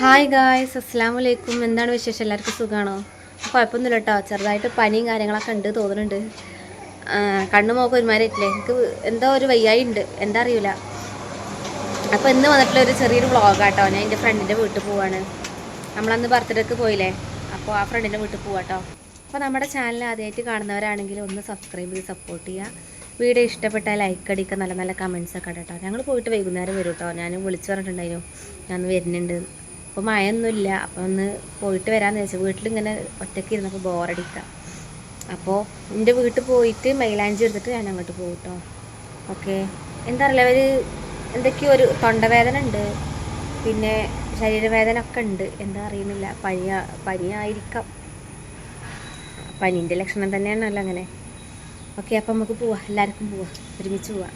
Hi guys അസ്സാം വലൈക്കും എന്താണ് വിശേഷം? എല്ലാവർക്കും സുഖമാണോ കുഴപ്പമൊന്നുമില്ല കേട്ടോ ചെറുതായിട്ട് പനിയും കാര്യങ്ങളൊക്കെ ഉണ്ട് തോന്നുന്നുണ്ട്. കണ്ണു മോക്ക് ഒരുമാതിരിട്ടില്ലേ എനിക്ക് എന്തോ ഒരു വയ്യായി ഉണ്ട്. എന്താ അറിയില്ല അപ്പോൾ ഇന്ന് വന്നിട്ടുള്ള ഒരു ചെറിയൊരു വ്ളോഗാട്ടോ. ഞാൻ എന്റെ ഫ്രണ്ടിന്റെ വീട്ടിൽ പോവാണ്. നമ്മളന്ന് ബർത്ത്ഡേക്ക് പോയില്ലേ? അപ്പോൾ ആ ഫ്രണ്ടിന്റെ വീട്ടിൽ പോവാട്ടോ. അപ്പോൾ നമ്മുടെ ചാനൽ ആദ്യമായിട്ട് കാണുന്നവരാണെങ്കിൽ ഒന്ന് സബ്സ്ക്രൈബ് ചെയ്ത് സപ്പോർട്ട് ചെയ്യുക. വീഡിയോ ഇഷ്ടപ്പെട്ടാൽ ലൈക്ക് അടിക്കുക. നല്ല നല്ല കമൻസ് ഒക്കെ കേട്ടോ ഞങ്ങൾ പോയിട്ട് വൈകുന്നേരം വരും കേട്ടോ ഞാൻ വിളിച്ചു പറഞ്ഞിട്ടുണ്ടായിരുന്നു. ഞാൻ വരുന്നുണ്ട് അപ്പോൾ മഴയൊന്നുമില്ല. അപ്പോൾ ഒന്ന് പോയിട്ട് വരാമെന്ന് വെച്ചാൽ വീട്ടിലിങ്ങനെ ഒറ്റയ്ക്ക് ഇരുന്നപ്പോൾ ബോറടിക്കാം. അപ്പോൾ എന്റെ വീട്ടിൽ പോയിട്ട് മൈലാഞ്ചി എടുത്തിട്ട് ഞാൻ അങ്ങോട്ട് പോകും കേട്ടോ ഓക്കെ. എന്താ അറിയില്ല അവർ എന്തൊക്കെയോ ഒരു തൊണ്ടവേദന ഉണ്ട്. പിന്നെ ശരീരവേദന ഒക്കെ ഉണ്ട്. എന്താ അറിയുന്നില്ല. പനി പനിയായിരിക്കാം. പനീന്റെ ലക്ഷണം തന്നെയാണല്ലോ അങ്ങനെ. ഓക്കെ അപ്പം നമുക്ക് പോവാം. എല്ലാവർക്കും പോവാം. ഒരുമിച്ച് പോവാം.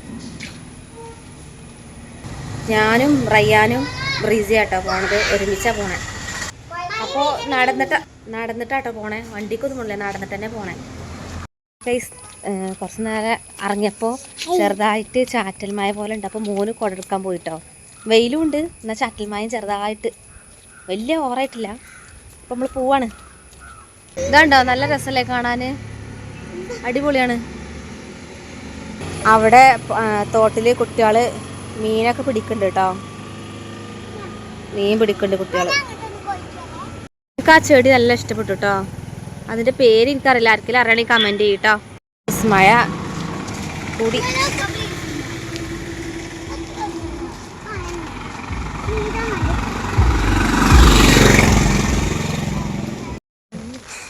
ഞാനും റയ്യാനും ബ്രീസിയാട്ടോ പോണത്. ഒരുമിച്ചാണ് പോണേ. അപ്പോ നടന്നിട്ട് നടന്നിട്ടാട്ടോ പോണേ. വണ്ടിക്കൊന്നും പോണില്ല. നടന്നിട്ട് തന്നെ പോണേ ഗൈസ് കുറച്ച് നേരം ഇറങ്ങിയപ്പോൾ ചെറുതായിട്ട് ചാറ്റൽമായ പോലെ ഉണ്ട്. അപ്പോൾ മോന് കൊടെടുക്കാൻ പോയിട്ടോ. വെയിലും ഉണ്ട്. എന്നാൽ ചാറ്റൽമായും ചെറുതായിട്ട്. വലിയ ഓവറായിട്ടില്ല അപ്പോൾ നമ്മൾ പോവാണ്. ഇതാണ്ടോ? നല്ല രസമല്ലേ കാണാൻ അടിപൊളിയാണ്. അവിടെ തോട്ടിൽ കുട്ടികൾ മീനൊക്കെ പിടിക്കുന്നുണ്ട് കേട്ടോ. മീൻ പിടിക്കുന്നുണ്ട് കുട്ടികൾ എനിക്ക് ആ ചെടി നല്ല ഇഷ്ടപ്പെട്ടു കേട്ടോ അതിന്റെ പേര് എനിക്കറിയില്ല. ആർക്കെങ്കിലും അറിയണമെങ്കിൽ കമന്റ് ചെയ്യട്ടോ മഴ കൂടി.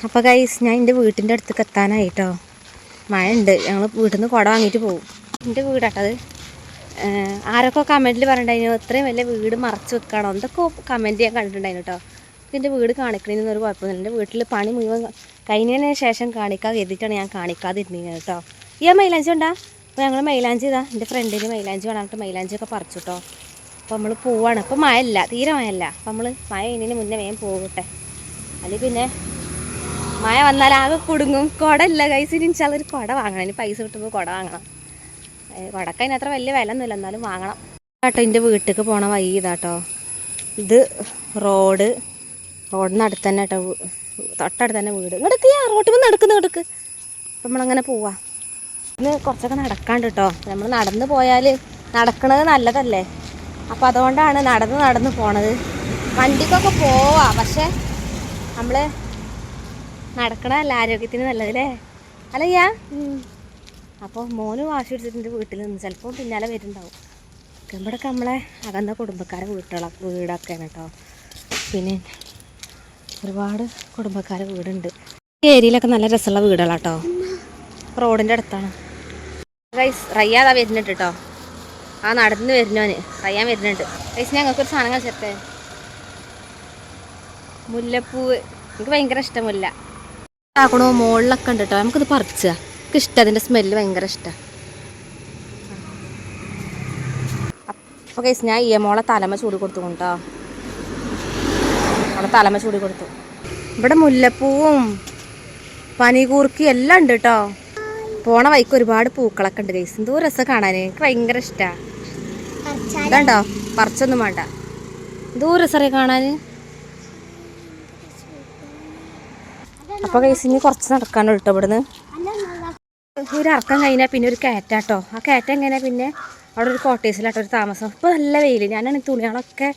അപ്പോൾ കൈസ് ഞാൻ എന്റെ വീട്ടിന്റെ അടുത്തേക്ക് എത്താനായിട്ടോ മഴ ഉണ്ട് ഞങ്ങൾ വീട്ടിൽ നിന്ന് കുട വാങ്ങിയിട്ട് പോകും എന്റെ വീടാട്ടത് ആരൊക്കെ കമന്റിൽ പറഞ്ഞിട്ടുണ്ടായിരുന്നു? ഇത്രയും വലിയ വീട് മറച്ച് വെക്കണോ? എന്തൊക്കെ കമന്റ് ഞാൻ കണ്ടിട്ടുണ്ടായിരുന്നു കേട്ടോ എന്റെ വീട് കാണിക്കണമെന്ന് ഒരു കുഴപ്പമൊന്നുമില്ല എന്റെ വീട്ടിൽ പണി മുഴുവൻ കഴിഞ്ഞതിന് ശേഷം കാണിക്കാൻ കരുതിയിട്ടാണ് ഞാൻ കാണിക്കാതിരുന്നത് കേട്ടോ ഈ ആ മൈലാഞ്ചി ഉണ്ടാ അപ്പോൾ ഞങ്ങൾ മൈലാഞ്ചി ഇതാ എന്റെ ഫ്രണ്ടിന് മൈലാഞ്ചി വേണമെന്നിട്ട് മൈലാഞ്ചി ഒക്കെ പറിച്ചു കേട്ടോ അപ്പോൾ നമ്മൾ പോവാണ്. ഇപ്പോൾ മഴയില്ല തീരെ മഴയില്ല. അപ്പോൾ നമ്മൾ മഴ കഴിഞ്ഞതിന് മുന്നേ വേഗം പോകട്ടെ. അല്ലെങ്കിൽ പിന്നെ മഴ വന്നാൽ ആകെ കുടുങ്ങും. കുട ഇല്ല കൈസിന് ഒരു കുട വാങ്ങണം. ഇനി പൈസ കിട്ടുമ്പോൾ കുട വാങ്ങണം. കുടക്ക് അത്ര വലിയ വില ഒന്നുമില്ല എന്നാലും വാങ്ങണം. കേട്ടോ എന്റെ വീട്ടിലേക്ക് പോണ വഴി ഇതാട്ടോ. ഇത് റോഡ്. റോഡിന് അടുത്ത് തന്നെ കേട്ടോ തൊട്ടടുത്ത് തന്നെ വീട്. ഇങ്ങോട്ട് ആ റോട്ടിൽ നിന്ന് നടക്കുന്ന ഇടയ്ക്ക് അപ്പം നമ്മളങ്ങനെ പോവാ. ഇന്ന് കുറച്ചൊക്കെ നടക്കാണ്ട് കേട്ടോ. നമ്മൾ നടന്ന് പോയാൽ നടക്കണത് നല്ലതല്ലേ? അപ്പം അതുകൊണ്ടാണ് നടന്ന് നടന്ന് പോണത്. വണ്ടിക്കൊക്കെ പോവാ. പക്ഷേ നമ്മൾ നടക്കണതല്ല ആരോഗ്യത്തിന് നല്ലതല്ലേ അല്ലയ്യാ? അപ്പോൾ മോന് വാശി പിടിച്ചിട്ടുണ്ട് വീട്ടിൽ നിന്ന് ചിലപ്പോൾ പിന്നാലെ വരുന്നുണ്ടാവും. ഇവിടെയൊക്കെ നമ്മളെ അകന്ന കുടുംബക്കാരെ വീട്ടുകളൊക്കെ വീടൊക്കെയാണ് കേട്ടോ. പിന്നെ ഒരുപാട് കുടുംബക്കാരെ വീടുണ്ട്. ഈ ഏരിയയിലൊക്കെ നല്ല രസമുള്ള വീടുകളാട്ടോ റോഡിന്റെ അടുത്താണ്. റൈസ് റയ്യാതാ വരുന്നുണ്ട് കേട്ടോ. ആ നടന്ന് വരുന്നവന് റയ്യാൻ വരുന്നുണ്ട്. റൈസ് ഞങ്ങൾക്കൊരു സാധനം കളിച്ചേ മുല്ലപ്പൂവ്. എനിക്ക് ഭയങ്കര ഇഷ്ടമില്ല ആക്കണോ മുകളിലൊക്കെ ഉണ്ട് കേട്ടോ. നമുക്കിത് പറിച്ചുക എനിക്ക് ഇഷ്ടം അതിന്റെ സ്മെല്ല് ഭയങ്കര ഇഷ്ടമാണ് അപ്പോൾ കേസ് ഞാൻ ഈ മോളെ തലമ ചൂടി കൊടുത്തു കൊണ്ടോ മോളെ തലമ ചൂടി കൊടുത്തു. ഇവിടെ മുല്ലപ്പൂവും പനികൂർക്കി എല്ലാം ഉണ്ട് കേട്ടോ പോണ വൈക്ക് ഒരുപാട് പൂക്കളൊക്കെ ഉണ്ട് കേസ് എന്തോ രസം കാണാൻ. എനിക്ക് ഭയങ്കര ഇഷ്ടമാണ് ഇതുണ്ടോ? പറിച്ചൊന്നും വേണ്ട. എന്തോ രസറിയ കാണാൻ? അപ്പോൾ കേസ് ഇനി കുറച്ച് നടക്കാനുള്ളൂ കേട്ടോ ഇവിടുന്ന്. ഒരു അറക്കം കഴിഞ്ഞാൽ പിന്നെ ഒരു കയറ്റാട്ടോ. ആ കയറ്റം എങ്ങനെ പിന്നെ? അവിടെ ഒരു കോട്ടേഴ്സിലാട്ടോ ഒരു താമസം. ഇപ്പോൾ നല്ല വെയിൽ ഞാനാണ് തുണികളൊക്കെ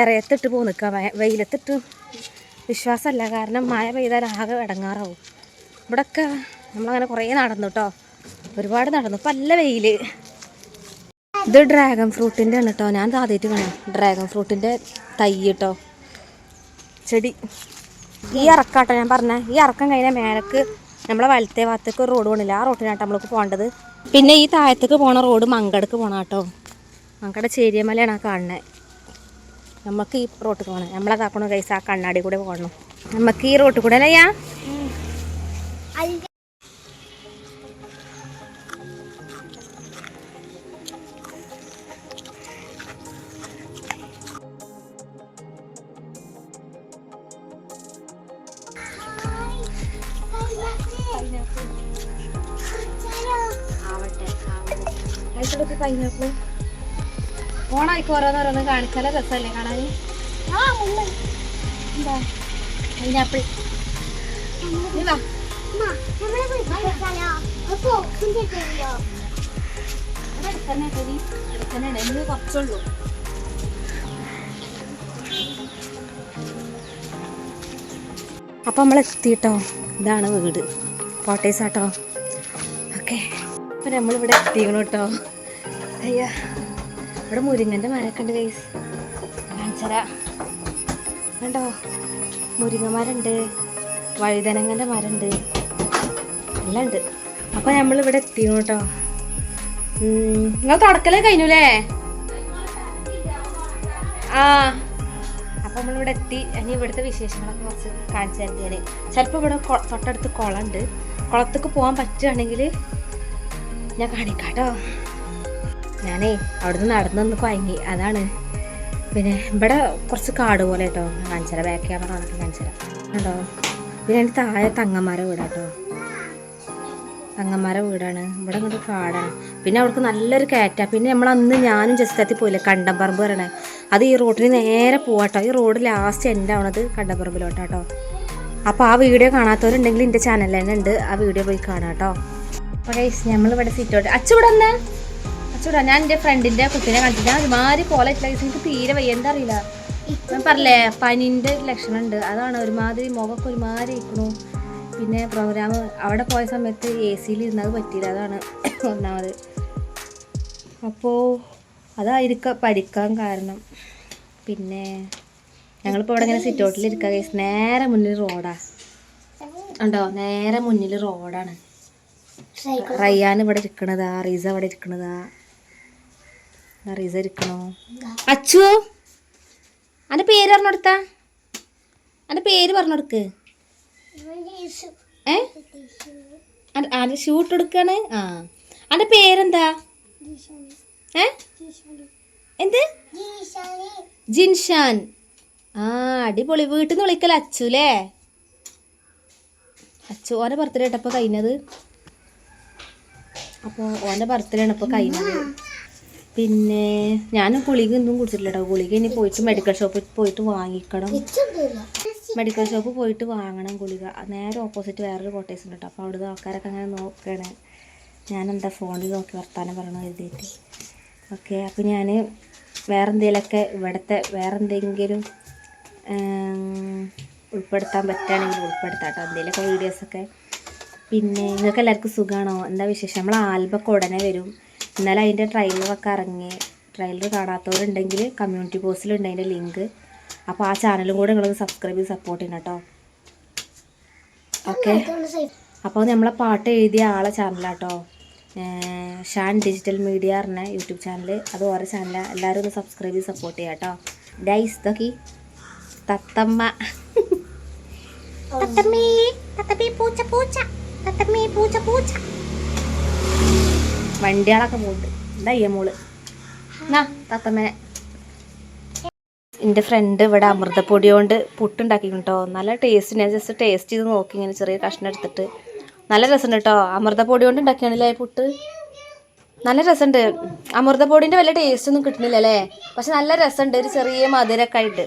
ഇറയത്തിട്ട് പോകും നിൽക്കുക വെയിലത്തിട്ട് വിശ്വാസമല്ല കാരണം മഴ പെയ്താൽ ആകെ ഇടങ്ങാറാവും ഇവിടെയൊക്കെ നമ്മളങ്ങനെ കുറേ നടന്നു കേട്ടോ ഒരുപാട് നടന്നു. ഇപ്പം നല്ല വെയിൽ ഇത് ഡ്രാഗൺ ഫ്രൂട്ടിന്റെ ആണ് കേട്ടോ ഞാൻ ആദ്യമായിട്ട് കാണാം ഡ്രാഗൺ ഫ്രൂട്ടിന്റെ തൈ കേട്ടോ ചെടി. ഈ ഇറക്കാട്ടോ ഞാൻ പറഞ്ഞ. ഈ ഇറക്കം കഴിഞ്ഞാൽ മേലക്ക് നമ്മളെ വലത്തെ ഭാഗത്തേക്ക് റോഡ് പോകണില്ല ആ റോഡിനാട്ടോ നമ്മൾക്ക് പോകേണ്ടത്. പിന്നെ ഈ താഴത്തേക്ക് പോണ റോഡ് മങ്കടക്ക് പോകണം കേട്ടോ മങ്കട ചേരിയമലയാണ് ആ കാണുന്നത് നമുക്ക് ഈ റോട്ടിൽ പോകണം നമ്മളെ താക്കണ കൈസ് ആ കണ്ണാടി കൂടെ പോകണം. നമുക്ക് ഈ റോട്ടിൽ കൂടെ അല്ലയ്യാ ഓണായിക്കോ ഓരോന്നോരോന്ന് കാണിച്ചാലേ രസമല്ലേ കാണാൻ? എന്താ പൈനാപ്പിൾ വാ കുറച്ചുള്ളൂ. അപ്പം നമ്മൾ എത്തിയിട്ടോ? ഇതാണ് വീട്. കോട്ടേഴ്സ് ആട്ടോ ഓക്കെ. അപ്പം നമ്മളിവിടെ എത്തിക്കണം കേട്ടോ അയ്യ. ഇവിടെ മുരിങ്ങന്റെ മരമൊക്കെ ഉണ്ട് ഗൈസ് കാണിച്ചര. കണ്ടോ? മുരിങ്ങ മരമുണ്ട് വഴുതനങ്ങന്റെ മരമുണ്ട് എല്ലാം ഉണ്ട്. അപ്പോൾ നമ്മളിവിടെ എത്തിക്കണം കേട്ടോ. നിങ്ങൾ തുടക്കലേ കഴിഞ്ഞൂലേ? ആ. നമ്മൾ നമ്മളിവിടെ എത്തി. ഇനി ഇവിടുത്തെ വിശേഷങ്ങളൊക്കെ കുറച്ച് കാണിച്ചു തരുന്നതിന് ചിലപ്പോൾ ഇവിടെ തൊട്ടടുത്ത് കുളമുണ്ട് കുളത്തേക്ക് പോകാൻ പറ്റുകയാണെങ്കിൽ ഞാൻ കാണിക്കാം കേട്ടോ. ഞാനേ അവിടുന്ന് നടന്നൊന്ന് കുഴങ്ങി അതാണ്. പിന്നെ ഇവിടെ കുറച്ച് കാട് പോലെ കേട്ടോ കാണിച്ചുതരാം ബാക്ക് ക്യാമറ കണക്ക് കാണിച്ചുതരാം കേട്ടോ പിന്നെ എന്റെ താഴെ തങ്ങന്മാര വീടാട്ടോ തങ്ങന്മാര വീടാണ്. ഇവിടെ ഇങ്ങോട്ട് കാടാണ്. പിന്നെ അവിടേക്ക് നല്ലൊരു കയറ്റ പിന്നെ നമ്മൾ അന്ന് ഞാനും ജസ്റ്റത്തിൽ പോയില്ലേ. കണ്ടംപറമ്പ് വരണേ അത് ഈ റോഡിന് നേരെ പോവാട്ടോ ഈ റോഡ് ലാസ്റ്റ് എന്റെ ആവണത് കണ്ടംപറമ്പിലോട്ടാട്ടോ അപ്പോൾ ആ വീഡിയോ കാണാത്തവരുണ്ടെങ്കിൽ എന്റെ ചാനലിൽ തന്നെ ഉണ്ട്. ആ വീഡിയോ പോയി കാണാം കേട്ടോ അപ്പോൾ ഗൈസ് നമ്മളിവിടെ സിറ്റോട്ട് അച്ചുവിടെ വന്നേ? അച്ചുവിടാ ഞാൻ എന്റെ ഫ്രണ്ടിന്റെ കുട്ടീനെ കണ്ടിട്ട് ഞാൻ ഒരുമാതിരി ലൈഫ് എനിക്ക് തീരെ വയ്യ. എന്താ അറിയില്ല. ഞാൻ പറഞ്ഞേ പനിന്റെ ലക്ഷണം ഉണ്ട് അതാണ് ഒരുമാതിരി മുഖമൊക്കെ ഒരുമാതിരി ഇരിക്കണു. പിന്നെ പ്രോഗ്രാം അവിടെ പോയ സമയത്ത് എ സിയിൽ ഇരുന്നത് പറ്റിയില്ല. അതാണ് ഒന്നാമത്. അപ്പോൾ അതായിരിക്കാം പഠിക്കാൻ കാരണം. പിന്നെ ഞങ്ങളിപ്പോൾ ഇവിടെ ഇങ്ങനെ സിറ്റ് ഔട്ടിൽ ഇരിക്കുക ഗൈസ് നേരെ മുന്നിൽ റോഡാ ഉണ്ടോ? നേരെ മുന്നിൽ റോഡാണ് റയ്യാൻ ഇവിടെ ഇരിക്കണതാ റീസ ഇവിടെ ഇരിക്കണതാ. ദാ റീസ ഇരിക്കണോ അച്ചു. അന്റെ പേര് പറഞ്ഞെടുത്താ? അന്റെ പേര് പറഞ്ഞെടുക്ക്. ഏ? ആരുടെ ഷൂട്ട് എടുക്കാണ് ആ. അന്റെ പേരെന്താ? ഏ? എന്ത്? ജിൻഷാൻ. ആ അടിപൊളി. വീട്ടിൽ നിന്ന് വിളിക്കല അച്ചു അല്ലേ അച്ചു ഓന്റെ ബർത്ത്ഡേ ഇട്ടപ്പോൾ കഴിഞ്ഞത്. അപ്പോൾ ഓന്റെ ബർത്ത്ഡേ ആണ് ഇപ്പോൾ കഴിഞ്ഞത്. പിന്നെ ഞാൻ ഗുളിക ഒന്നും കുടിച്ചിട്ടില്ല ഗുളിക ഇനി പോയിട്ട് മെഡിക്കൽ ഷോപ്പിൽ പോയിട്ട് വാങ്ങിക്കണം. മെഡിക്കൽ ഷോപ്പ് പോയിട്ട് വാങ്ങണം ഗുളിക. നേരെ ഓപ്പോസിറ്റ് വേറൊരു കോട്ടേഴ്സ് ഉണ്ട് കേട്ടോ അപ്പോൾ അവിടുത്തെ ആൾക്കാരൊക്കെ അങ്ങനെ ഞാൻ എന്താ ഫോണിൽ നോക്കി വർത്താനം പറയണം എഴുതിയിട്ട്. ഓക്കെ അപ്പോൾ ഞാൻ വേറെ എന്തെങ്കിലുമൊക്കെ ഇവിടുത്തെ വേറെ എന്തെങ്കിലും ഉൾപ്പെടുത്താൻ പറ്റുകയാണെങ്കിൽ ഉൾപ്പെടുത്താം കേട്ടോ എന്തെങ്കിലുമൊക്കെ വീഡിയോസൊക്കെ പിന്നെ നിങ്ങൾക്ക് എല്ലാവർക്കും സുഖമാണോ എന്താ വിശേഷം? നമ്മൾ ആൽബൊക്കെ ഉടനെ വരും. ഇന്നലെ അതിന്റെ ട്രെയിലറൊക്കെ ഇറങ്ങി. ട്രെയിലർ കാണാത്തവരുണ്ടെങ്കിൽ കമ്മ്യൂണിറ്റി പോസ്റ്റിലുണ്ട് അതിന്റെ ലിങ്ക് അപ്പോൾ ആ ചാനലും കൂടെ നിങ്ങളൊന്ന് സബ്സ്ക്രൈബ് ചെയ്ത് സപ്പോർട്ട് ചെയ്യണം കേട്ടോ ഓക്കെ അപ്പോൾ നമ്മളെ പാട്ട് എഴുതിയ ആളെ ചാനലാട്ടോ ഷാൻ ഡിജിറ്റൽ മീഡിയ പറഞ്ഞ യൂട്യൂബ് ചാനൽ അത് ഓരോ ചാനലാണ് എല്ലാവരും ഒന്ന് സബ്സ്ക്രൈബ് ചെയ്ത് സപ്പോർട്ട് ചെയ്യാം കേട്ടോ ഡൈസ് ഇതൊക്കെ തത്തമ്മ. തത്തമ്മേ തത്തമ്മേ പൂച്ച പൂച്ച. തത്തമ്മേ പൂച്ച പൂച്ച. വണ്ടികളൊക്കെ പോകുന്നുണ്ട് എന്താ ഈ മോൾ? എന്നാ തത്തമ്മേനെ. എന്റെ ഫ്രണ്ട് ഇവിടെ അമൃതപ്പൊടി കൊണ്ട് പുട്ടുണ്ടാക്കി കേട്ടോ നല്ല ടേസ്റ്റ് ഞാൻ ജസ്റ്റ് ടേസ്റ്റ് ചെയ്ത് നോക്കി ഇങ്ങനെ ചെറിയ കഷ്ണം എടുത്തിട്ട്. നല്ല രസമുണ്ട് കേട്ടോ അമൃതപ്പൊടി കൊണ്ട് ഉണ്ടാക്കിയാണല്ലേ പുട്ട്? നല്ല രസമുണ്ട് അമൃതപ്പൊടിന്റെ വലിയ ടേസ്റ്റ് ഒന്നും കിട്ടുന്നില്ല അല്ലേ പക്ഷെ നല്ല രസമുണ്ട് ഒരു ചെറിയ മധുരമൊക്കെ ആയിട്ട്.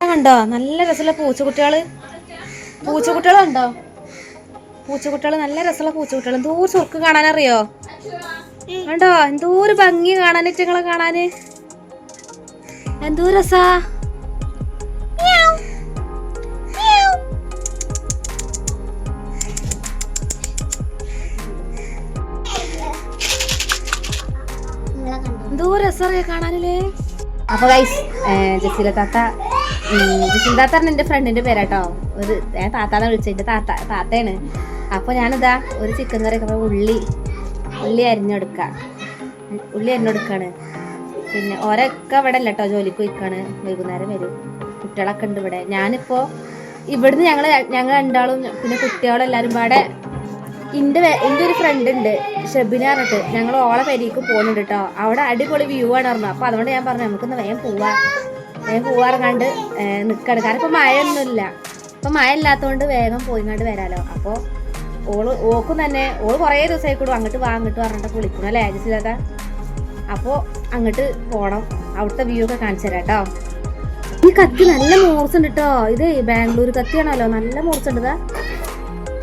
കണ്ടോ? നല്ല രസമുള്ള പൂച്ചക്കുട്ടികൾ പൂച്ചക്കുട്ടികളുണ്ടോ പൂച്ചക്കുട്ടികൾ നല്ല രസമുള്ള പൂച്ചക്കുട്ടികൾ എന്തോ ചുർക്ക് കാണാനറിയോ? കണ്ടോ? എന്തോ ഒരു ഭംഗി കാണാൻ ഇറ്റങ്ങളെ കാണാന്. എന്തോ രസാ. എന്തോ രസറിയ കാണാനില്ലേ അപ്പൊ ഗൈസ് ജസീല താത്ത ഉം, ജസീല താത്ത എന്റെ ഫ്രണ്ടിന്റെ പേരാട്ടോ. ഒരു താത്താന്ന് വിളിച്ചത്. എന്റെ താത്ത താത്തയാണ്. അപ്പൊ ഞാനിതാ ഒരു ചിക്കൻ കറി ഒക്കെ ഉള്ളി ഉള്ളി അരിഞ്ഞെടുക്ക. ഉള്ളി അരിഞ്ഞെടുക്കാണ്. പിന്നെ ഓരൊക്കെ ഇവിടെ അല്ല കേട്ടോ ജോലിക്ക് പോയിക്കാണ്. വൈകുന്നേരം വരും. കുട്ടികളൊക്കെ ഉണ്ട് ഇവിടെ. ഞാനിപ്പോ ഇവിടുന്ന് ഞങ്ങൾ ഞങ്ങൾ രണ്ടാളും പിന്നെ കുട്ടികളും എല്ലാവരും പാടെ എന്റെ ഒരു ഫ്രണ്ട് ഉണ്ട് ഷെബിന പറഞ്ഞിട്ട്. ഞങ്ങൾ ഓളെ പെരീക്ക് പോകുന്നുണ്ട് കേട്ടോ അവിടെ അടിപൊളി വ്യൂ ആണ് പറഞ്ഞു അപ്പോൾ അതുകൊണ്ട് ഞാൻ പറഞ്ഞു നമുക്കൊന്ന് വേഗം പോവാ. വേഗം പോവാറങ്ങാണ്ട് നിൽക്കണം കാരണം ഇപ്പോൾ മഴയൊന്നുമില്ല. ഇപ്പം മഴ ഇല്ലാത്തതുകൊണ്ട് വേഗം പോയിങ്ങാണ്ട് വരാലോ. അപ്പോൾ ഓൾ ഓക്കും തന്നെ. ഓൾ കുറേ ദിവസമായി കൂടും അങ്ങോട്ട് വാ അങ്ങോട്ട് പറഞ്ഞിട്ട് വിളിക്കണം അല്ലേ ജിസിതാത്ത അപ്പോൾ അങ്ങോട്ട് പോണം. അവിടുത്തെ വ്യൂ ഒക്കെ കാണിച്ചു തരാം കേട്ടോ ഈ കത്തി നല്ല മൂർച്ചുണ്ട് കേട്ടോ ഇത് ബാംഗ്ലൂർ കത്തിയാണല്ലോ നല്ല മൂർച്ചുണ്ട്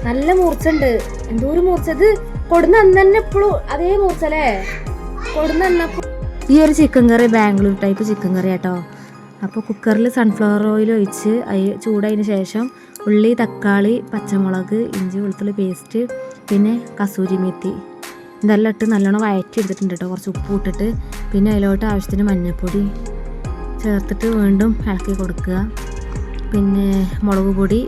നല്ല മൂർച്ചുണ്ട് എന്തോ ഒരു മൂർച്ച. ഇത് കൊടുന്ന അന്ന് തന്നെ എപ്പോഴും അതേ മൂർച്ചല്ലേ കൊടുന്ന അന്നപ്പോ ഈ ഒരു chicken curry Bangalore type chicken curry കേട്ടോ അപ്പോൾ കുക്കറിൽ സൺഫ്ലവർ ഓയിൽ ഒഴിച്ച് ചൂടായതിന് ശേഷം ഉള്ളി തക്കാളി പച്ചമുളക് ഇഞ്ചി വെളുത്തുള്ളി പേസ്റ്റ് പിന്നെ കസൂരി മെത്തി. ഇതെല്ലാം ഇട്ട് നല്ലോണം വഴറ്റി എടുത്തിട്ടുണ്ട് കേട്ടോ. കുറച്ച് ഉപ്പ് ഇട്ടിട്ട്. പിന്നെ അതിലോട്ട് ആവശ്യത്തിന് മഞ്ഞൾപ്പൊടി ചേർത്തിട്ട് വീണ്ടും ഇളക്കി കൊടുക്കുക. പിന്നെ മുളക് പൊടി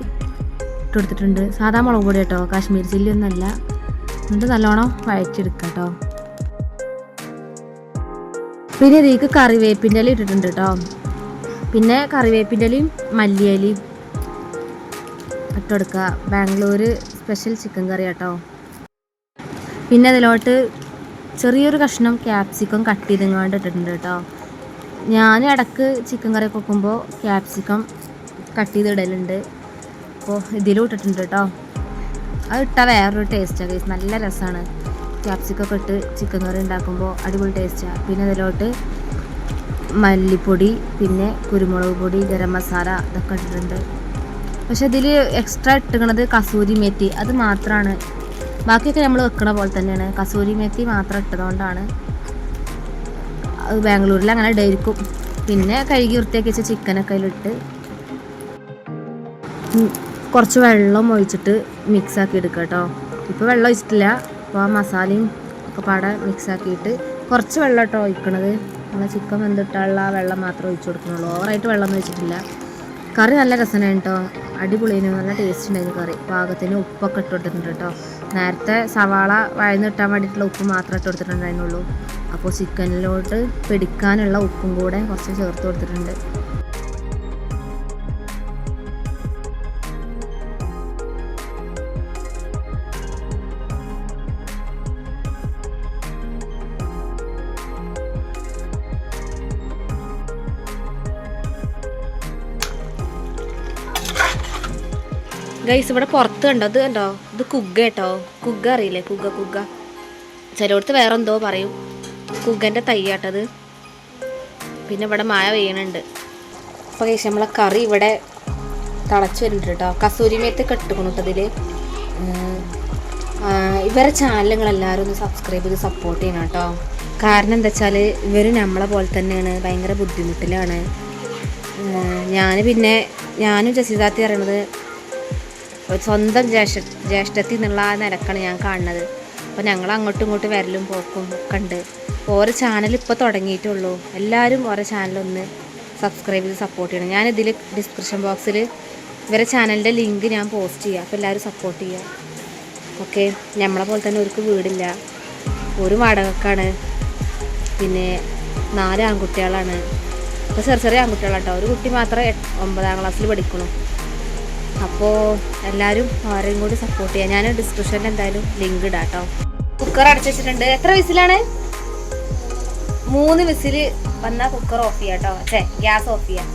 ഇട്ടെടുത്തിട്ടുണ്ട് സാധാ മുളക് പൊടി കേട്ടോ. കാശ്മീരി ചില്ലി ഒന്നല്ല. എന്നിട്ട് നല്ലോണം വയറ്റിയെടുക്കുക കേട്ടോ. പിന്നെ ഇതിലേക്ക് കറിവേപ്പിന്റെ ഇല ഇട്ടിട്ടുണ്ട് കേട്ടോ. പിന്നെ കറിവേപ്പിന്റെ ഇലയും മല്ലിയിലയും ഇട്ടെടുക്കുക ബാംഗ്ലൂർ സ്പെഷ്യൽ ചിക്കൻ കറി കേട്ടോ പിന്നെ അതിലോട്ട് ചെറിയൊരു കഷ്ണം ക്യാപ്സിക്കം കട്ട് ചെയ്തെങ്ങാണ്ട് ഇട്ടിട്ടുണ്ട് കേട്ടോ. ഞാൻ ഇടയ്ക്ക് ചിക്കൻ കറി വെക്കുമ്പോൾ ക്യാപ്സിക്കം കട്ട് ചെയ്ത് ഇടലുണ്ട് അപ്പോൾ ഇതിലും ഇട്ടിട്ടുണ്ട് കേട്ടോ. അത് ഇട്ടാൽ വേറൊരു ടേസ്റ്റാണ് കേസ് നല്ല രസമാണ് ക്യാപ്സിക്കൊക്കെ ഇട്ട് ചിക്കൻ കറി ഉണ്ടാക്കുമ്പോൾ അടിപൊളി ടേസ്റ്റാണ് പിന്നെ അതിലോട്ട് മല്ലിപ്പൊടി പിന്നെ കുരുമുളക് പൊടി ഗരം മസാല ഇതൊക്കെ ഇട്ടിട്ടുണ്ട്. പക്ഷെ ഇതിൽ എക്സ്ട്രാ ഇട്ടുകണത് കസൂരി മേത്തി. അത് മാത്രമാണ് ബാക്കിയൊക്കെ നമ്മൾ വെക്കണ പോലെ തന്നെയാണ്. കസൂരി മേത്തി മാത്രം ഇട്ടതുകൊണ്ടാണ് അത് ബാംഗ്ലൂരിൽ അങ്ങനെ ഇടായിരിക്കും. പിന്നെ കഴുകി വൃത്തിയാക്കി വെച്ച ചിക്കനൊക്കെ അതിലിട്ട് കുറച്ച് വെള്ളം ഒഴിച്ചിട്ട് മിക്സാക്കി എടുക്കുക കേട്ടോ ഇപ്പോൾ വെള്ളം ഒഴിച്ചിട്ടില്ല. അപ്പോൾ ആ മസാലയും ഒക്കെ പാടെ മിക്സാക്കിയിട്ട് കുറച്ച് വെള്ളം കേട്ടോ ഒഴിക്കണത്. നമ്മളെ ചിക്കൻ വെന്തിട്ടുള്ള വെള്ളം മാത്രമേ ഒഴിച്ചു കൊടുക്കുന്നുള്ളൂ. ഓവറായിട്ട് വെള്ളം ഒന്നും ഒഴിച്ചിട്ടില്ല. കറി നല്ല രസമാണ് കേട്ടോ അടിപൊളിയാണ് നല്ല ടേസ്റ്റ് ഉണ്ടായിരുന്നു കറി. പാകത്തിന് ഉപ്പൊക്കെ ഇട്ട് കൊടുത്തിട്ടുണ്ട് കേട്ടോ. നേരത്തെ സവാള വഴന്നിട്ടാൻ വേണ്ടിയിട്ടുള്ള ഉപ്പ് മാത്രമേ ഇട്ട് കൊടുത്തിട്ടുണ്ടായിരുന്നുള്ളൂ. അപ്പോൾ ചിക്കനിലോട്ട് പിടിക്കാനുള്ള ഉപ്പും കൂടെ കുറച്ച് ചേർത്ത് കൊടുത്തിട്ടുണ്ട്. ഗൈസ് ഇവിടെ പുറത്ത് കണ്ടോ? ഇത് കണ്ടോ? ഇത് കുഗ്ഗ കേട്ടോ. കുഗ്ഗ അറിയില്ലേ? കുഗ്ഗ കുഗ്ഗ. ചിലയിടത്ത് വേറെ എന്തോ പറയും കുഗ്ഗന്റെ തയ്യാട്ടത് പിന്നെ ഇവിടെ മഴ പെയ്യണുണ്ട്. അപ്പോൾ ഗൈസ് നമ്മളെ കറി ഇവിടെ തിളച്ച് വരുന്നുണ്ട് കേട്ടോ. കസൂരി മേത്ത് ഇട്ടുക്കണം കേട്ടോ ഇതിൽ ഇവരെ ചാനലുകൾ എല്ലാവരും ഒന്ന് സബ്സ്ക്രൈബ് ചെയ്ത് സപ്പോർട്ട് ചെയ്യണം കേട്ടോ. കാരണം എന്താ വെച്ചാൽ ഇവർ നമ്മളെ പോലെ തന്നെയാണ്. ഭയങ്കര ബുദ്ധിമുട്ടിലാണ്. ഞാൻ പിന്നെ ഞാനും ജസീദാത്തി പറയണത് ഒരു സ്വന്തം ജ്യേഷ്ഠ ജ്യേഷ്ഠത്തിൽ നിന്നുള്ള ആ നിലക്കാണ് ഞാൻ കാണുന്നത്. അപ്പോൾ ഞങ്ങൾ അങ്ങോട്ടും ഇങ്ങോട്ടും വരലും പോക്കും ഒക്കെ ഉണ്ട് ഓരോ ചാനൽ ഇപ്പോൾ തുടങ്ങിയിട്ടുള്ളൂ. എല്ലാവരും ഓരോ ചാനലൊന്ന് സബ്സ്ക്രൈബ് ചെയ്ത് സപ്പോർട്ട് ചെയ്യണം. ഞാനിതിൽ ഡിസ്ക്രിപ്ഷൻ ബോക്സിൽ ഇവരെ ചാനലിന്റെ ലിങ്ക് ഞാൻ പോസ്റ്റ് ചെയ്യാം. അപ്പോൾ എല്ലാവരും സപ്പോർട്ട് ചെയ്യുക ഓക്കെ നമ്മളെ പോലെ തന്നെ ഒരുക്ക് വീടില്ല. ഒരു വാടകക്കാണ്. പിന്നെ നാല് ആൺകുട്ടികളാണ്. ഇപ്പോൾ ചെറിയ ചെറിയ ആൺകുട്ടികളാട്ടോ. ഒരു കുട്ടി മാത്രമേ ഒമ്പതാം ക്ലാസ്സിൽ പഠിക്കണു. അപ്പോൾ എല്ലാവരും ആരെയും കൂടി സപ്പോർട്ട് ചെയ്യാം. ഞാൻ ഡിസ്ക്രിപ്ഷനിൽ എന്തായാലും ലിങ്ക് ഇടാം കേട്ടോ കുക്കർ അടച്ചു വെച്ചിട്ടുണ്ട്. എത്ര വിസിലാണ്? മൂന്ന് വിസിൽ വന്നാൽ കുക്കർ ഓഫ് ചെയ്യാം കേട്ടോ ഛേ ഗ്യാസ് ഓഫ് ചെയ്യാം.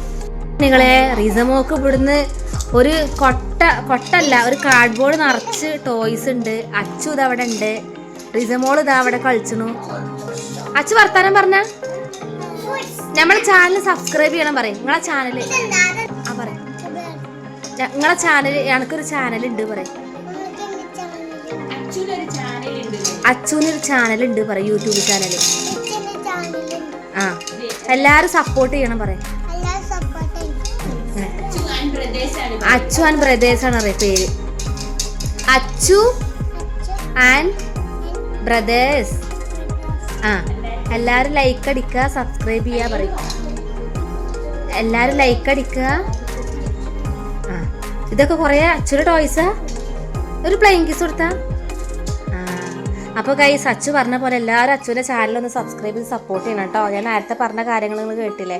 നിങ്ങളെ റിസമോക്ക് ഇവിടുന്ന് ഒരു കൊട്ട കൊട്ടല്ല ഒരു കാർഡ്ബോർഡ് നിറച്ച് ടോയ്സ് ഉണ്ട്. അച്ചു ഇത് അവിടെ ഉണ്ട്. റിസമോൾ ഇത് അവിടെ കളിച്ചണു. അച്ചു വർത്താനം പറഞ്ഞ? നമ്മളെ ചാനൽ സബ്സ്ക്രൈബ് ചെയ്യണം പറയും. നിങ്ങളെ ചാനൽ നിങ്ങളെ ചാനൽ ഞങ്ങൾക്കൊരു ചാനൽ ഉണ്ട് പറയും. അച്ഛനൊരു ചാനൽ ഉണ്ട് പറയും യൂട്യൂബ് ചാനൽ ആ എല്ലാരും സപ്പോർട്ട് ചെയ്യണം പറയും. അച്ചു ആൻഡ് ബ്രദേഴ്സ് ആണ് അറിയ പേര്. അച്ചു ആൻഡ് ബ്രദേഴ്സ് ആ എല്ലാരും ലൈക്ക് അടിക്കുക സബ്സ്ക്രൈബ് ചെയ്യാ പറയും. എല്ലാരും ലൈക്ക് അടിക്കുക ഇതൊക്കെ കുറേ അച്ചുടെ ടോയ്സാ ഒരു പ്ലെയിൻ കിസ് കൊടുത്താ. അപ്പോൾ കൈസ് അച്ചു പറഞ്ഞ പോലെ എല്ലാവരും അച്ചുവിന്റെ ചാനലൊന്ന് സബ്സ്ക്രൈബ് ചെയ്ത് സപ്പോർട്ട് ചെയ്യണം കേട്ടോ. ഞാൻ നേരത്തെ പറഞ്ഞ കാര്യങ്ങൾ നിങ്ങൾ കേട്ടില്ലേ?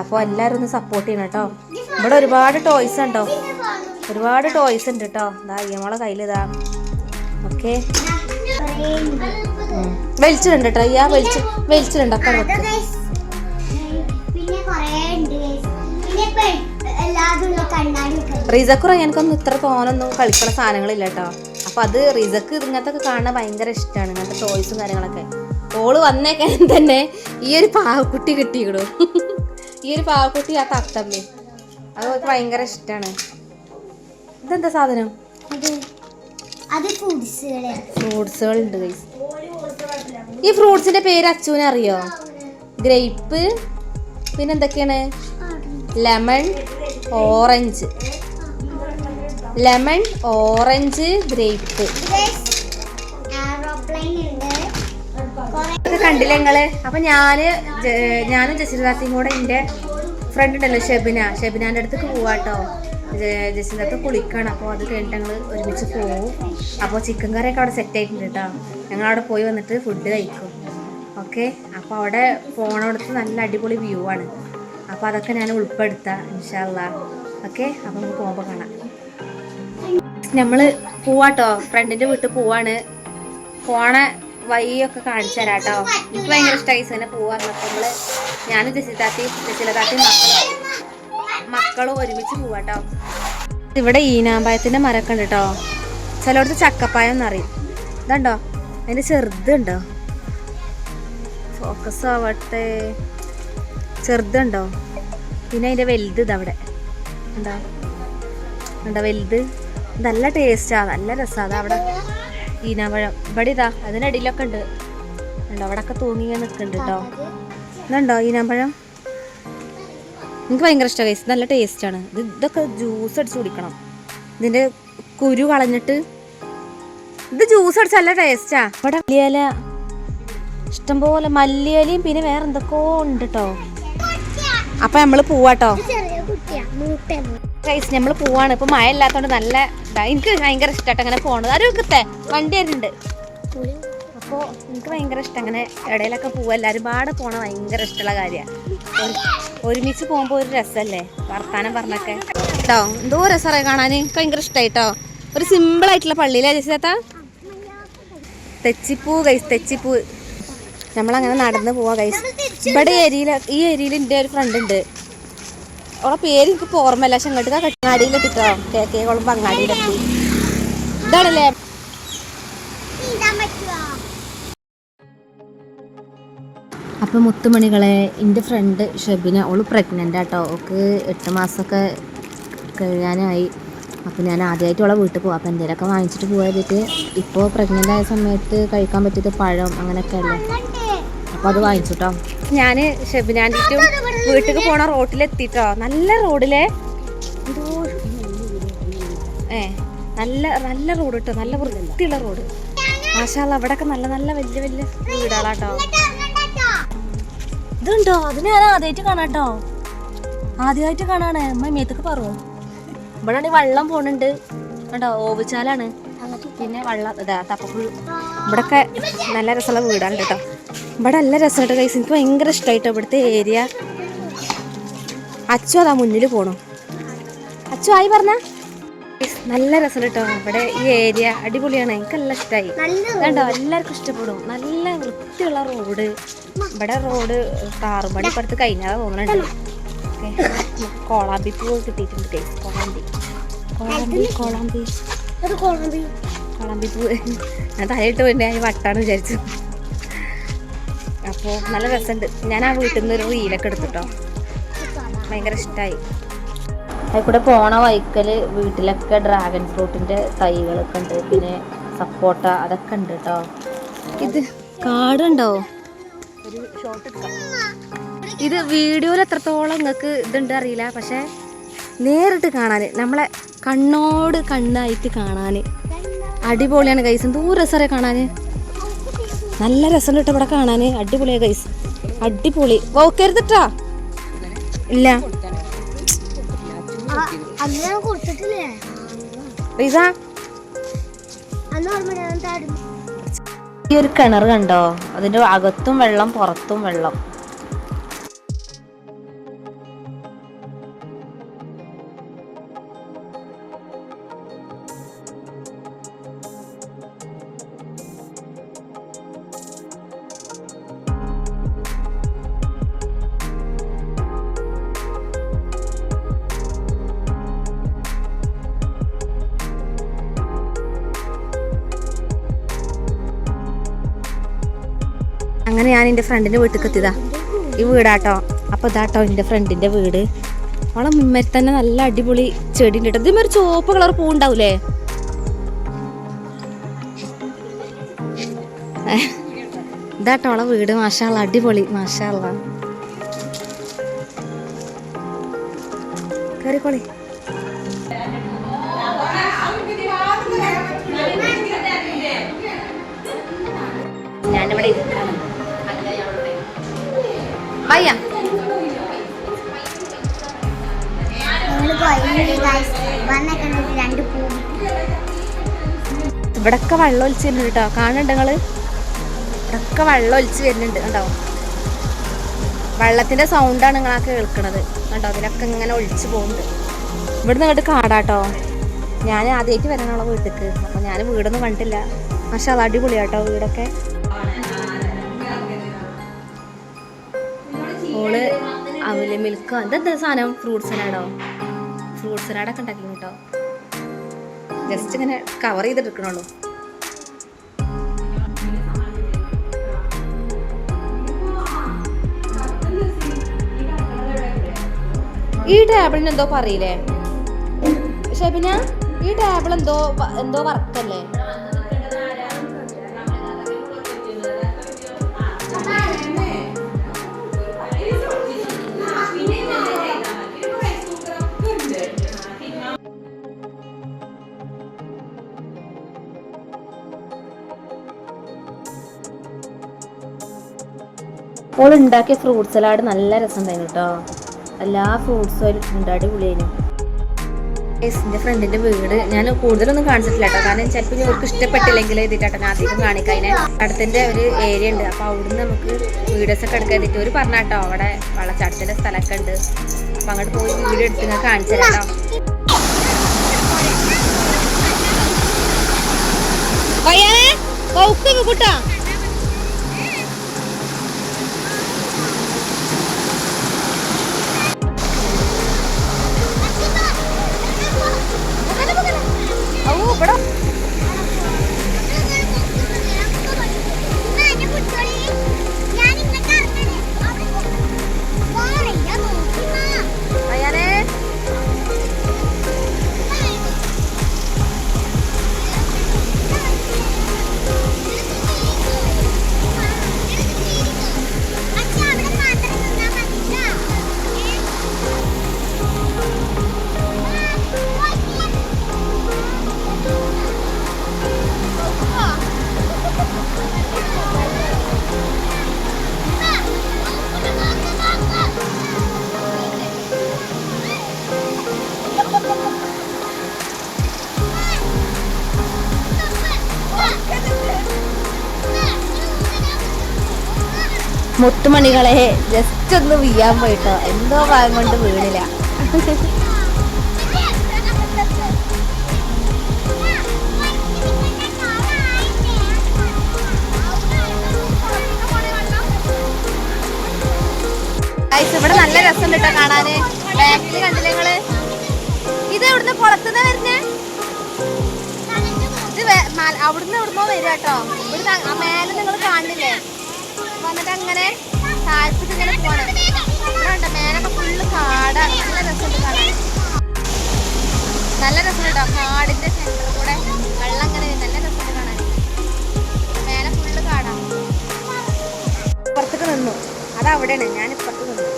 അപ്പോൾ എല്ലാവരും ഒന്ന് സപ്പോർട്ട് ചെയ്യണം കേട്ടോ. ഇവിടെ ഒരുപാട് ടോയ്സ് ഉണ്ടോ? ഒരുപാട് ടോയ്സ് ഉണ്ട് കേട്ടോ. ഇതാ. ഇയമളെ കയ്യിലിതാ ഓക്കെ വലിച്ചിട്ടുണ്ട് കേട്ടോ ഇയാ വലിച്ച് വലിച്ചിട്ടുണ്ട് ഒക്കെ വെക്ക് പറയാൻ എനിക്കൊന്നും ഇത്ര തോനൊന്നും കളിക്കണ സാധനങ്ങളില്ല കേട്ടോ. അപ്പൊ അത് റീസക്ക് ഇങ്ങനത്തെ കാണാൻ ഭയങ്കര ഇഷ്ടമാണ് ഇങ്ങനത്തെ ടോയ്സും കാര്യങ്ങളൊക്കെ. ഓൾ വന്നേക്കാൻ തന്നെ ഈ ഒരു പാവക്കുട്ടി കിട്ടിയിടും. ഈ ഒരു പാവക്കുട്ടി ആ തത്തമ്മേ. അത് ഓൾക്ക് ഭയങ്കര ഇഷ്ടമാണ് ഇതെന്താ സാധനം? ഫ്രൂട്ട്സുകളുണ്ട് ഗൈസ് ഈ ഫ്രൂട്ട്സിന്റെ പേര് അച്ചുവിനെ അറിയോ? ഗ്രേപ്പ് പിന്നെ എന്തൊക്കെയാണ്? Lemon orange. Lemon orange grape. കുറെ കണ്ടില്ലേ നിങ്ങൾ? അപ്പൊ ഞാൻ ഞാനും ജസിതാത്തയും കൂടെ എന്റെ ഫ്രണ്ട് ഉണ്ടല്ലോ ഷെബിന. ഷെബിനാന്റെ അടുത്തേക്ക് പോവാട്ടോ. ജസിതാത്ത കുളിക്കണം. അപ്പോൾ അത് കഴിഞ്ഞിട്ട് ഞങ്ങൾ ഒരുമിച്ച് പോവും. അപ്പോൾ ചിക്കൻ കറിയൊക്കെ അവിടെ സെറ്റ് ആയിട്ടുണ്ട് കേട്ടോ ഞങ്ങൾ അവിടെ പോയി വന്നിട്ട് ഫുഡ് കഴിക്കും. ഓക്കെ അപ്പോൾ അവിടെ പോണടുത്ത് നല്ല അടിപൊളി വ്യൂ ആണ്. അപ്പോൾ അതൊക്കെ ഞാൻ ഉൾപ്പെടുത്താം ഇൻഷാല്ല ഓക്കെ? അപ്പോൾ നമുക്ക് പോകുമ്പോൾ കാണാം. നമ്മൾ പോവാട്ടോ. ഫ്രണ്ടിന്റെ വീട്ടിൽ പോവാണ്. പോണ വഴിയൊക്കെ കാണിച്ചു തരാം കേട്ടോ എനിക്ക് ഭയങ്കര ഇഷ്ടമായി തന്നെ പോവാറുണ്ട് നമ്മൾ ഞാനും ജസിതാത്തയും ജസിലതാത്തയും മക്കളും മക്കളും ഒരുമിച്ച് പോവാട്ടോ. ഇവിടെ ഈനാമ്പായത്തിന്റെ മരമൊക്കെ ഉണ്ട് കേട്ടോ ചിലയിടത്ത് ചക്കപ്പായം എന്നറിയും ഇതുണ്ടോ? അതിന്റെ ചെറുതുണ്ടോ ഫോക്കസ് ആവട്ടെ. ചെറുതുണ്ടോ? പിന്നെ അതിന്റെ വലുത് ഇതവിടെ എന്താ? എന്താ വലുത്? നല്ല ടേസ്റ്റാ നല്ല രസമാണ് അവിടെ. ഈനവഴം. ഇവിടെ ഇതാ അതിനടിയിലൊക്കെ ഉണ്ട്. ഉണ്ടോ അവിടെ ഒക്കെ തൂങ്ങി ഇങ്ങനെ നിൽക്കുന്നുണ്ട് കേട്ടോ. ഇതുണ്ടോ ഈനാമ്പഴം എനിക്ക് ഭയങ്കര ഇഷ്ടമാണ് കൈസ് നല്ല ടേസ്റ്റാണ് ഇത് ഇതൊക്കെ ജ്യൂസ് അടിച്ച് കുടിക്കണം. ഇതിന്റെ കുരു കളഞ്ഞിട്ട് ഇത് ജ്യൂസ് അടിച്ച നല്ല ടേസ്റ്റാ ഇവിടെ മല്ലിയില ഇഷ്ടംപോലെ മല്ലിയലയും പിന്നെ വേറെ എന്തൊക്കെയോ ഉണ്ട് കേട്ടോ. അപ്പം നമ്മൾ പോവാട്ടോ. ഗൈസ് നമ്മൾ പോവാണ്. ഇപ്പൊ മഴ ഇല്ലാത്തോണ്ട് നല്ല എനിക്ക് ഭയങ്കര ഇഷ്ടമായിട്ട് അങ്ങനെ പോണത്. ആരും കിട്ടേ വണ്ടി വരുന്നുണ്ട്. അപ്പോൾ എനിക്ക് ഭയങ്കര ഇഷ്ടം അങ്ങനെ ഇടയിലൊക്കെ പോവാ. എല്ലാവരും പാടെ പോണ ഭയങ്കര ഇഷ്ടമുള്ള കാര്യമാണ് ഒരുമിച്ച് പോകുമ്പോൾ ഒരു രസമല്ലേ വർത്താനം പറഞ്ഞൊക്കെ. കേട്ടോ എന്തോ രസമായി കാണാൻ എനിക്ക് ഭയങ്കര ഇഷ്ടമായിട്ടോ ഒരു സിമ്പിൾ ആയിട്ടുള്ള പള്ളിയിലെ ജസിതാത്ത തെച്ചിപ്പൂ ഗൈസ് തെച്ചിപ്പൂ. നമ്മളങ്ങനെ നടന്ന് പോവാ കൈസ് ഇവിടെ ഏരിയയിൽ ഈ ഏരിയയിൽ എന്റെ ഒരു ഫ്രണ്ട് ഉണ്ട്. ഓളെ പേര് എനിക്ക് ഓർമ്മയില്ല. പക്ഷെ ഇങ്ങോട്ട് അങ്ങാടിയിലെത്തിട്ടോ കെ കെ കുളമ്പ് അങ്ങാടിയിലെത്തി ഇതാണല്ലേ? ഇടാൻ പറ്റുമോ അപ്പൊ മുത്തുമണികളെ എന്റെ ഫ്രണ്ട് ഷെബിന ഓൾ പ്രഗ്നന്റ് ആട്ടോ. ഓക്ക് എട്ട് മാസമൊക്കെ കഴിയാനായി. അപ്പോൾ ഞാൻ ആദ്യമായിട്ട് ഓളെ വീട്ടിൽ പോവാം. അപ്പോൾ എന്തെങ്കിലുമൊക്കെ വാങ്ങിച്ചിട്ട് പോകാതിട്ട് ഇപ്പോൾ പ്രഗ്നന്റ് ആയ സമയത്ത് കഴിക്കാൻ പറ്റിയത് പഴം അങ്ങനെയൊക്കെ അല്ലേ? അപ്പോൾ അത് വാങ്ങിച്ചു ഞാൻ ഞാൻ വീട്ടിലേക്ക് വീട്ടിൽ പോണ റോട്ടിലെത്തിട്ടോ. നല്ല റോഡിലെ. ഏ നല്ല നല്ല റോഡ് കേട്ടോ നല്ല വൃത്തിയുള്ള റോഡ്. മാഷാല്ല അവിടെയൊക്കെ നല്ല നല്ല വലിയ വലിയ വീടുകളാട്ടോ. ഇതുണ്ടോ? അതിന് ഞാൻ ആദ്യമായിട്ട് കാണാട്ടോ. ആദ്യമായിട്ട് കാണാണ്. അമ്മ മേത്തൊക്കെ പറവോ. ഇവിടെ ആണെങ്കിൽ വെള്ളം പോണുണ്ട്. കേട്ടോ ഓവിച്ചാലാണ് പിന്നെ വെള്ളം ഇതാ തപ്പപ്പുഴ. ഇവിടൊക്കെ നല്ല രസമുള്ള വീടാണ് കേട്ടോ. ഇവിടെ നല്ല രസമായിട്ട് കൈസ് എനിക്ക് ഭയങ്കര ഇഷ്ടമായിട്ടോ ഇവിടുത്തെ ഏരിയ അച്ചു അതാ മുന്നിൽ പോണു. അച്ചു ആയി പറഞ്ഞ. നല്ല രസം കേട്ടോ ഇവിടെ ഈ ഏരിയ അടിപൊളിയാണ്. എനിക്ക് നല്ല ഇഷ്ടമായി കണ്ടോ എല്ലാവർക്കും ഇഷ്ടപ്പെടും. നല്ല വൃത്തിയുള്ള റോഡ് ഇവിടെ റോഡ് താറുപടി ഇപ്പുറത്ത് കഴിഞ്ഞാൽ തോന്നുന്നുണ്ട് കോളാമ്പി പൂ കിട്ടിയിട്ടുണ്ട് കേസ് കോളാമ്പി. കോളാമ്പി കോളാമ്പി. കോളമ്പി? പൂ ഞാൻ തലയിട്ട് പോയിട്ട് വട്ടാണ് വിചാരിച്ചു. അപ്പോൾ നല്ല രസമുണ്ട് ഞാൻ ആ വീട്ടിൽ നിന്ന് ഒരു റീലൊക്കെ എടുത്തിട്ടോ. ഭയങ്കര ഇഷ്ടമായി അതിൽ കൂടെ പോണ വൈക്കൽ വീട്ടിലൊക്കെ ഡ്രാഗൺ ഫ്രൂട്ടിന്റെ തൈകളൊക്കെ ഉണ്ട്. പിന്നെ സപ്പോട്ട അതൊക്കെ ഉണ്ട് കേട്ടോ ഇത് കാടുണ്ടോ? ഇത് വീഡിയോയിൽ എത്രത്തോളം നിങ്ങൾക്ക് ഇതുണ്ട് അറിയില്ല. പക്ഷെ നേരിട്ട് കാണാൻ നമ്മളെ കണ്ണോട് കണ്ണായിട്ട് കാണാൻ അടിപൊളിയാണ് കൈസ് എന്തോ സാറേ കാണാൻ നല്ല രസം കേട്ടോ ഇവിടെ കാണാൻ അടിപൊളിയാ ഗൈസ് അടിപൊളി. പോക്കരുതിട്ടാ ഇല്ല. ഈ ഒരു കിണർ കണ്ടോ? അതിന്റെ അകത്തും വെള്ളം പുറത്തും വെള്ളം. ഫ്രണ്ടിന്റെ വീട്ടിൽ എത്തിയതാ. ഈ വീടാട്ടോ. അപ്പോൾ ഇതാട്ടോ എന്റെ ഫ്രണ്ടിന്റെ വീട്. അവളെ മിമ്മരി തന്നെ നല്ല അടിപൊളി ചെടി ഉണ്ട് കേട്ടോ ചുവപ്പ് കളർ പൂ ഉണ്ടാവൂലേ ഇതാട്ടോ അവളെ വീട്. മാഷാള്ള അടിപൊളി. മാഷാള്ള കയറിക്കോളി ഞാനിവിടെ പൂ. ഇവിടൊക്കെ വെള്ളം ഒലിച്ച് വരുന്നുണ്ട് കേട്ടോ. കാണുന്നുണ്ട് നിങ്ങൾ? ഇവിടൊക്കെ വെള്ളം ഒലിച്ച് വരുന്നുണ്ട് കണ്ടോ? വെള്ളത്തിന്റെ സൗണ്ടാണ് നിങ്ങളാ കേൾക്കണത്. കണ്ടോ? അതിലൊക്കെ ഇങ്ങനെ ഒലിച്ച് പോകുന്നുണ്ട്. ഇവിടുന്ന് ഇങ്ങോട്ട് കാടാട്ടോ. ഞാൻ ആദ്യമായിട്ട് വരാനുള്ള വീട്ടിലേക്ക് അപ്പൊ ഞാൻ വീടൊന്നും കണ്ടില്ല പക്ഷെ അത് അടിപൊളിയാട്ടോ വീടൊക്കെ. അവൽ മിൽക്ക്. എന്താ സാധനം? ഫ്രൂട്ട് സലാഡോ? ഫ്രൂട്ട് സലാഡൊക്കെ ഉണ്ടാക്കി കേട്ടോ ജസ്റ്റ് ഇങ്ങനെ കവർ ചെയ്തിട്ടിരിക്കണുള്ളൂ. ഈ ടേബിളിന് എന്തോ പറയില്ലേ? ഷെബിന ഈ ടേബിൾ എന്തോ എന്തോ വർക്കല്ലേ ഓൾ ഉണ്ടാക്കിയ ഫ്രൂട്ട് സലാഡ് നല്ല രസമുണ്ടായിരുന്നു കേട്ടോ. എല്ലാ ഫ്രൂട്ട്സും അതിലിട്ടുണ്ട് അടിപൊളിയായിരുന്നു. എന്റെ ഫ്രണ്ടിന്റെ വീട് ഞാൻ കൂടുതലൊന്നും കാണിച്ചിട്ടില്ല കേട്ടോ. കാരണം ചിലപ്പോൾ ഇനി അവർക്ക് ഇഷ്ടപ്പെട്ടില്ലെങ്കിൽ എഴുതിട്ടോ ഞാൻ അധികം കാണിക്കാം. അതിനെ അടുത്തിന്റെ ഒരു ഏരിയ ഉണ്ട്. അപ്പോൾ അവിടുന്ന് നമുക്ക് വീഡിയോസ് ഒക്കെ എടുക്കാൻ എഴുതിട്ട് ഒരു പറഞ്ഞാട്ടോ അവിടെ വെള്ളച്ചാട്ടത്തിന്റെ സ്ഥലമൊക്കെ ഉണ്ട്. അപ്പം അങ്ങോട്ട് പോയി വീഡിയോ എടുത്ത് ഞാൻ കാണിച്ചു കേട്ടോ. കൂട്ടാ. മുത്തുമണികളെ ജസ്റ്റ് ഒന്ന് വീയാൻ പോയിട്ടോ. എന്തോ ഭാഗം കൊണ്ട് വീണില്ല. ഇവിടെ നല്ല രസം കേട്ടോ കാണാന്. ബാക്കിൽ കണ്ടില്ലേ നിങ്ങൾ? ഇത് എവിടുന്ന് പുറത്തുനിന്ന് വരുന്നേ? ഇത് അവിടുന്ന് എവിടുന്നോ വരുക കേട്ടോ ഇവിടുന്ന് മേലെ നിങ്ങൾ കാണില്ലേ? വന്നിട്ട് അങ്ങനെ താഴത്തേക്ക് ഇങ്ങനെ പോണം. ഇവിടെ മേലൊക്കെ ഫുള്ള് കാടാണ്. നല്ല രസമുണ്ട് കാണാൻ. നല്ല രസമുണ്ട് കേട്ടോ. കാടിന്റെ സെന്ററിൽ കൂടെ വെള്ളം അങ്ങനെ നല്ല രസമുണ്ട് കാണാൻ. മേലെ ഫുള്ള് കാടാണ്. പുറത്തേക്ക് നിന്നു. അതവിടെയാണ്. ഞാൻ ഇപ്പുറത്ത് നിന്നു.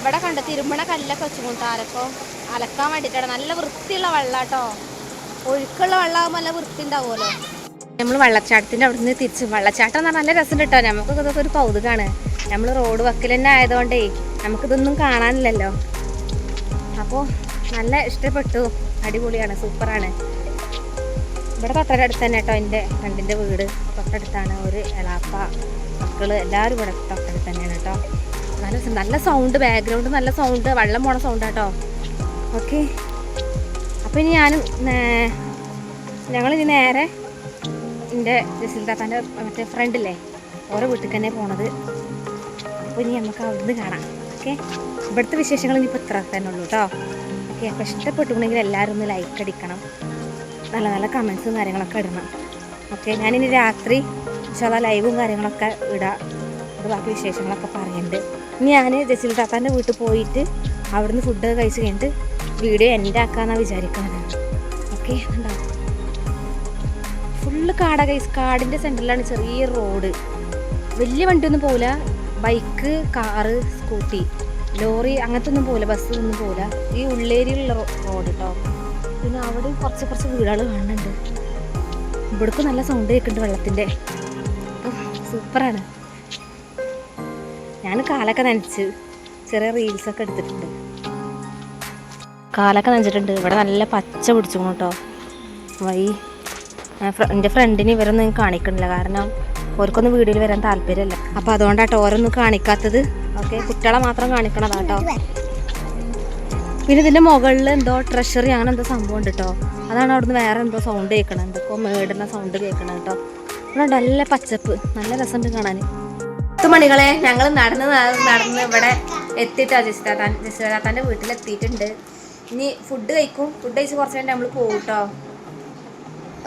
ഇവിടെ കണ്ട തിരുമണ കല്ലൊക്കെ വെച്ചു താരക്കോ അലക്കാൻ വേണ്ടിട്ടാണ്. നല്ല വൃത്തിയുള്ള വെള്ളാട്ടോ. ഒഴുക്കുള്ള വെള്ളമാകുമ്പോൾ നല്ല വൃത്തി ഉണ്ടാവുമല്ലോ. നമ്മൾ വെള്ളച്ചാട്ടത്തിന്റെ അവിടെ നിന്ന് തിരിച്ചു വെള്ളച്ചാട്ടം എന്ന് പറഞ്ഞാൽ നല്ല രസം കേട്ടോ. നമുക്ക് ഇതൊക്കെ ഒരു കൗതുകമാണ് നമ്മൾ റോഡ് വക്കിൽ തന്നെ ആയതുകൊണ്ടേ നമുക്കിതൊന്നും കാണാനില്ലല്ലോ. അപ്പോൾ നല്ല ഇഷ്ടപ്പെട്ടു. അടിപൊളിയാണ്. സൂപ്പറാണ്. ഇവിടെ തൊട്ടടുത്ത് തന്നെ കേട്ടോ എന്റെ ഫ്രണ്ടിന്റെ വീട്. തൊട്ടടുത്താണ് ഒരു എളാപ്പ മക്കൾ എല്ലാവരും ഇവിടെ തൊട്ടടുത്ത് തന്നെയാണ് കേട്ടോ. നല്ല നല്ല സൗണ്ട് ബാക്ക്ഗ്രൗണ്ട് നല്ല സൗണ്ട് വെള്ളം പോണ സൗണ്ട് കേട്ടോ ഓക്കെ അപ്പോൾ ഇനി ഞാനും ഞങ്ങളിനി നേരെ എന്റെ ജസീൽ താത്താന്റെ മറ്റേ ഫ്രണ്ടില്ലേ ഓരോ വീട്ടിൽ തന്നെ പോണത്. അപ്പോൾ ഇനി നമുക്ക് അവിടുന്ന് കാണാം. ഓക്കെ ഇവിടുത്തെ വിശേഷങ്ങൾ ഇനിയിപ്പോൾ ഇത്ര തന്നെ ഉള്ളൂ കേട്ടോ ഓക്കെ അപ്പോൾ ഇഷ്ടപ്പെട്ടുണ്ടെങ്കിൽ എല്ലാവരും ഒന്ന് ലൈക്ക് അടിക്കണം. നല്ല നല്ല കമൻസും കാര്യങ്ങളൊക്കെ ഇടണം. ഓക്കെ ഞാനിനി രാത്രി ചില ലൈവും കാര്യങ്ങളൊക്കെ ഇടാം. അത് ബാക്കി വിശേഷങ്ങളൊക്കെ പറയുന്നുണ്ട്. ഞാൻ ജസിൽ താത്താന്റെ വീട്ടിൽ പോയിട്ട് അവിടുന്ന് ഫുഡ് കഴിച്ച് കഴിഞ്ഞിട്ട് വീഡിയോ എന്റെ ആക്കാമെന്നാണ് വിചാരിക്കുന്നത് ഓക്കെ ഉണ്ടാവും ഫുള്ള് കാട കൈസ് കാടിന്റെ സെന്ററിലാണ് ചെറിയ റോഡ് വലിയ വണ്ടിയൊന്നും പോകില്ല ബൈക്ക് കാറ് സ്കൂട്ടി ലോറി അങ്ങനത്തെ ഒന്നും പോകില്ല ബസ് ഒന്നും പോകില്ല ഈ ഉള്ളേരിയിലുള്ള റോ- റോഡ് കേട്ടോ പിന്നെ അവിടെ കുറച്ച് കുറച്ച് വീടുകൾ കാണുന്നുണ്ട്. ഇവിടേക്ക് നല്ല സൗണ്ട് കേൾക്കുന്നുണ്ട് വെള്ളത്തിന്റെ സൂപ്പറാണ് ഞാൻ കാലൊക്കെ നനച്ച് ചെറിയ റീൽസൊക്കെ എടുത്തിട്ടുണ്ട്. കാലൊക്കെ നനച്ചിട്ടുണ്ട്. ഇവിടെ നല്ല പച്ച പിടിച്ചു കേട്ടോ. വൈ എന്റെ ഫ്രണ്ടിന് ഇവരൊന്നും കാണിക്കണില്ല. കാരണം ഓർക്കൊന്നും വീഡിയോയിൽ വരാൻ താല്പര്യമില്ല. അപ്പോൾ അതുകൊണ്ടാട്ടോ ഓരോന്നും കാണിക്കാത്തത്. ഓക്കെ കുട്ടികളെ മാത്രം കാണിക്കണതാട്ടോ പിന്നെ ഇതിന്റെ മുകളിൽ എന്തോ ട്രഷറി അങ്ങനെ എന്തോ സംഭവം ഉണ്ട് കേട്ടോ. അതാണ് അവിടുന്ന് വേറെ എന്തോ സൗണ്ട് കേൾക്കണം എന്തൊക്കെ മേടുന്ന സൗണ്ട് കേൾക്കണം കേട്ടോ. ഇവിടെ നല്ല പച്ചപ്പ്. നല്ല രസമുണ്ട് കാണാൻ. പത്ത് മണികളെ ഞങ്ങൾ നടന്ന് നടന്ന് ഇവിടെ എത്തിയിട്ടാ ജസിതാത്താൻ ജസിതാത്താന്റെ വീട്ടിലെത്തിയിട്ടുണ്ട്. ഇനി ഫുഡ് കഴിക്കും. ഫുഡ് കഴിച്ച് കുറച്ച് കഴിഞ്ഞ് നമ്മൾ പോകും കേട്ടോ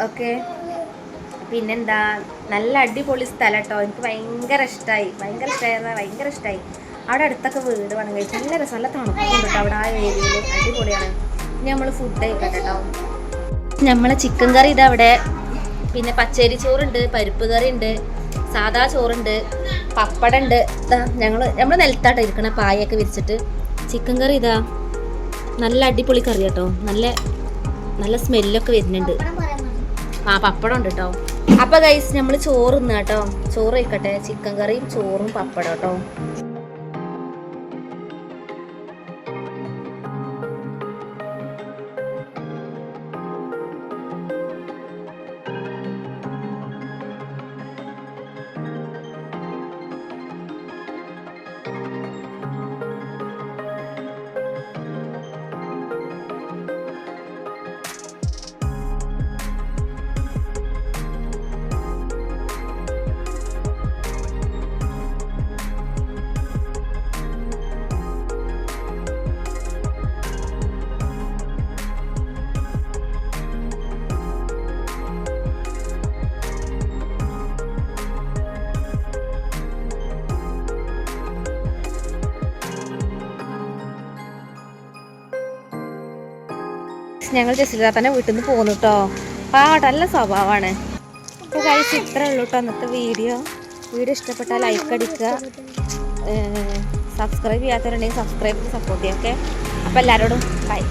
ഓക്കെ പിന്നെന്താ? നല്ല അടിപൊളി സ്ഥലം കേട്ടോ എനിക്ക് ഭയങ്കര ഇഷ്ടമായി ഭയങ്കര ഇഷ്ടമായി ഭയങ്കര ഇഷ്ടമായി അവിടെ അടുത്തൊക്കെ വീട് വേണം കഴിച്ചു നല്ല രസം. നല്ല തണുപ്പുണ്ട് കേട്ടോ അവിടെ ആ ഏരിയയിൽ അടിപൊളിയാണ്. ഇനി നമ്മൾ ഫുഡ് കഴിക്കട്ടെ കേട്ടോ. നമ്മളെ ചിക്കൻ കറി ഇതവിടെ. പിന്നെ പച്ചരി ചോറുണ്ട് പരിപ്പ് കറി ഉണ്ട് സാദാ ചോറുണ്ട് പപ്പടം ഉണ്ട് ഇതാ ഞങ്ങൾ നമ്മൾ നിലത്താട്ടോ ഇരിക്കണ പായൊക്കെ വിരിച്ചിട്ട്. ചിക്കൻ കറി ഇതാ. നല്ല അടിപൊളി കറി കേട്ടോ നല്ല നല്ല സ്മെല്ലൊക്കെ വരുന്നുണ്ട്. ആ പപ്പടം ഉണ്ട് കേട്ടോ അപ്പൊ ഗൈസ് നമ്മൾ ചോറ് ഇന്ന് കേട്ടോ ചോറ് കഴിക്കട്ടെ. ചിക്കൻ കറിയും ചോറും പപ്പടം കേട്ടോ ഞങ്ങൾ ജസിലാത്തന്നെ വീട്ടിൽ നിന്ന് പോകുന്നു കേട്ടോ പാവട്ടെ നല്ല സ്വഭാവമാണ് അപ്പോൾ കഴിച്ച് ഇത്രേ ഉള്ളൂ കേട്ടോ അന്നത്തെ വീഡിയോ വീഡിയോ ഇഷ്ടപ്പെട്ടാൽ ലൈക്ക് അടിക്കുക. സബ്സ്ക്രൈബ് ചെയ്യാത്തവരുണ്ടെങ്കിൽ സബ്സ്ക്രൈബ് സപ്പോർട്ട് ചെയ്യാം ഓക്കെ അപ്പോൾ എല്ലാവരോടും ബൈ